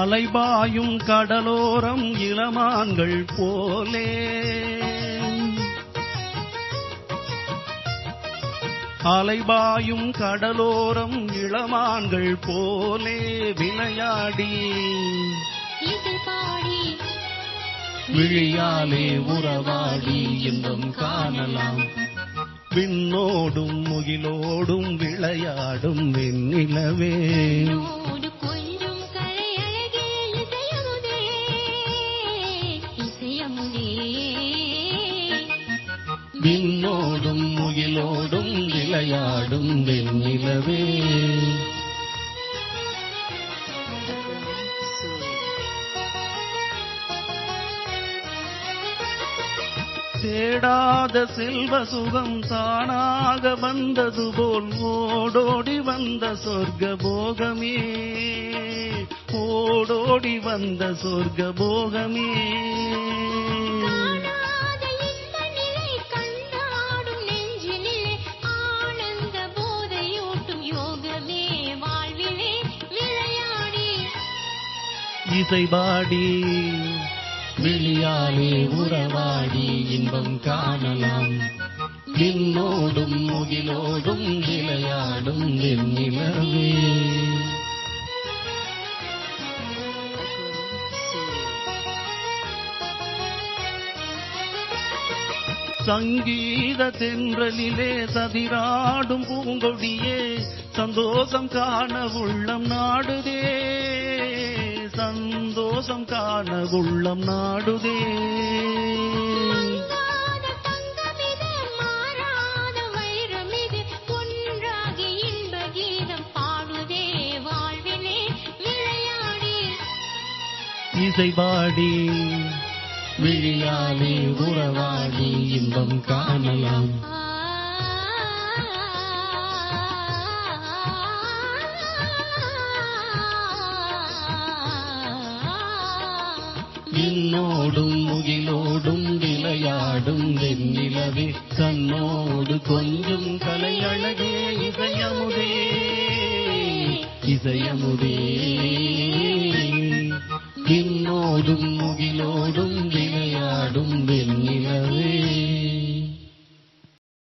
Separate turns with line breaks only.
அலைபாயும் கடலோரம் இளமான்கள் போலே. அலைபாயும் கடலோரம் இளமான்கள் போலே விளையாடி. விழியாலே உறவாடி இன்பம் காணலாம். விண்ணோடும் முகிலோடும் விளையாடும் வெண்ணிலவே. விண்ணோடும் முகிலோடும் விளையாடும் வெண்ணிலவே. தேடாத செல்வ சுகம் தானாக வந்தது போல் ஓடோடி வந்த சொர்க்க போகமே ஓடோடி வந்த சொர்க்க போகமே இசைபாடி. விழியாலே உறவாடி இன்பம் காணலாம். விண்ணோடும் முகிலோடும் விளையாடும் வெண்ணிலவே சங்கீத தென்றலிலே சதிராடும் பூங்கொடியே சந்தோஷம் காண உள்ளம் நாடுதே. சந்தோஷம் காண உள்ளம் நாடுதே. இசைபாடி விழியாலே உறவாடி இன்பம் காணலாம். விண்ணோடும் முகிலோடும் விளையாடும் வெண்ணிலவே. கண்ணோடு கொஞ்சம் கலை அழகே இசையமுதே இசையமுதே விண்ணோடும் முகிலோடும் விளையாடும் வெண்